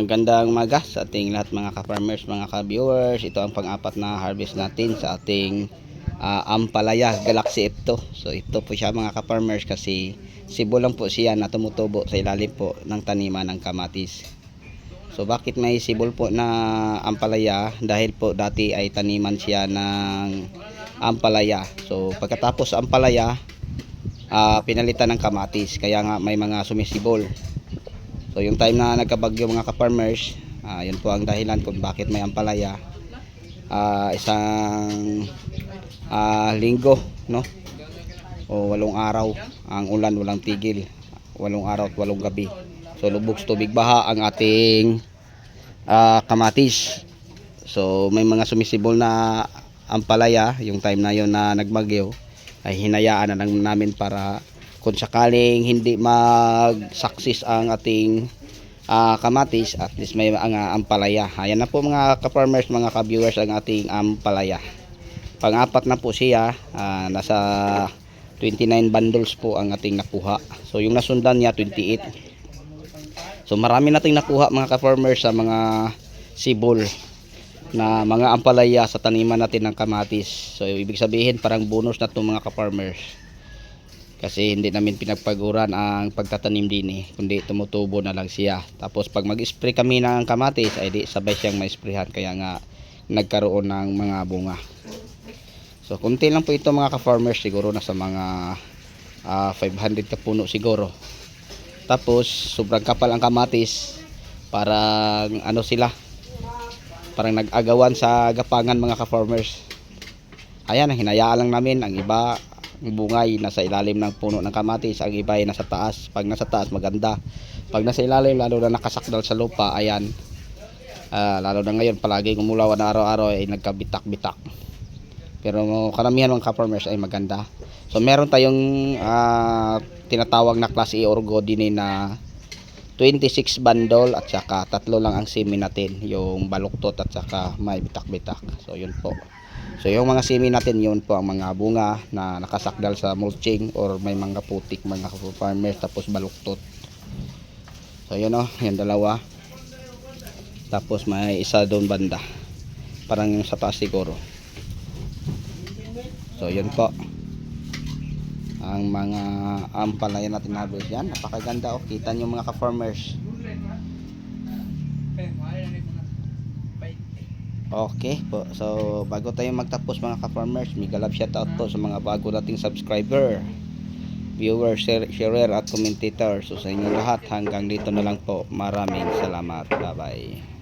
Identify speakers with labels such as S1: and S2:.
S1: Ang gandang umaga sa ating lahat mga ka-farmers, mga ka-viewers. Ito ang pang-apat na harvest natin sa ating ah, Ampalaya Galaxy F2. So ito po siya mga ka-farmers kasi sibo lang po siya na tumutubo sa ilalim po ng taniman ng kamatis. So bakit may sibol po na ampalaya? Dahil po dati ay taniman siya ng ampalaya. So pagkatapos ampalaya, ah, pinalitan ng kamatis. Kaya nga may mga sumisibol. So yung time na nagkabagyo mga ka-farmers, ah, yun po ang dahilan kung bakit may ampalaya. Ah, isang ah, linggo, no? O walong araw ang ulan walang tigil. Walong araw at walong gabi. So lubog tubig baha ang ating ah, kamatis. So may mga sumisibol na ampalaya yung time na yon na nagmagyo ay hinayaan na lang namin para kung sakaling hindi mag-success ang ating ah, kamatis at least may ang ah, ampalaya. Ayan na po mga ka-farmers, mga ka-viewers ang ating ampalaya. Pang-apat na po siya, ah, nasa 29 bundles po ang ating nakuha. So yung nasundan niya 28. So marami nating nakuha mga ka-farmers sa mga sibol na mga ampalaya sa taniman natin ng kamatis. So ibig sabihin parang bonus na to mga ka-farmers. Kasi hindi namin pinagpaguran ang pagtatanim din eh, kundi tumutubo na lang siya. Tapos pag mag-spray kami ng kamatis, ay di sabay siyang ma-sprayhan kaya nga nagkaroon ng mga bunga. So kunti lang po ito mga ka-farmers siguro nasa mga ah, 500 ka puno siguro. Tapos sobrang kapal ang kamatis. Parang ano sila? Parang nag-agawan sa gapangan mga ka-farmers. Ayan, hinayaan lang namin ang iba bungay nasa ilalim ng puno ng kamatis, ang iba ay nasa taas. Pag nasa taas maganda. Pag nasa ilalim lalo na nakasakdal sa lupa, ayan. Ah, lalo na ngayon palagi gumulaw na araw-araw ay nagkabitak-bitak. Pero karamihan ng ka-farmers ay maganda. So meron tayong ah, tinatawag na class A orgo din na 26 bundle at saka tatlo lang ang semi natin, yung baluktot at saka may bitak-bitak. So yun po. So yung mga semi natin yun po ang mga bunga na nakasakdal sa mulching or may mga putik mga farmers tapos baluktot. So yun o, yan dalawa. Tapos may isa doon banda. Parang yung sa taas siguro. So yun po. Ang mga ampalaya natin harvest yan. Napakaganda o. Kita nyo mga ka-farmers. Okay po. So, bago tayo magtapos mga ka-farmers, mega love shoutout po sa mga bago nating subscriber, viewer, share, sharer at commentator. So, sa inyo lahat, hanggang dito na lang po. Maraming salamat. Bye-bye.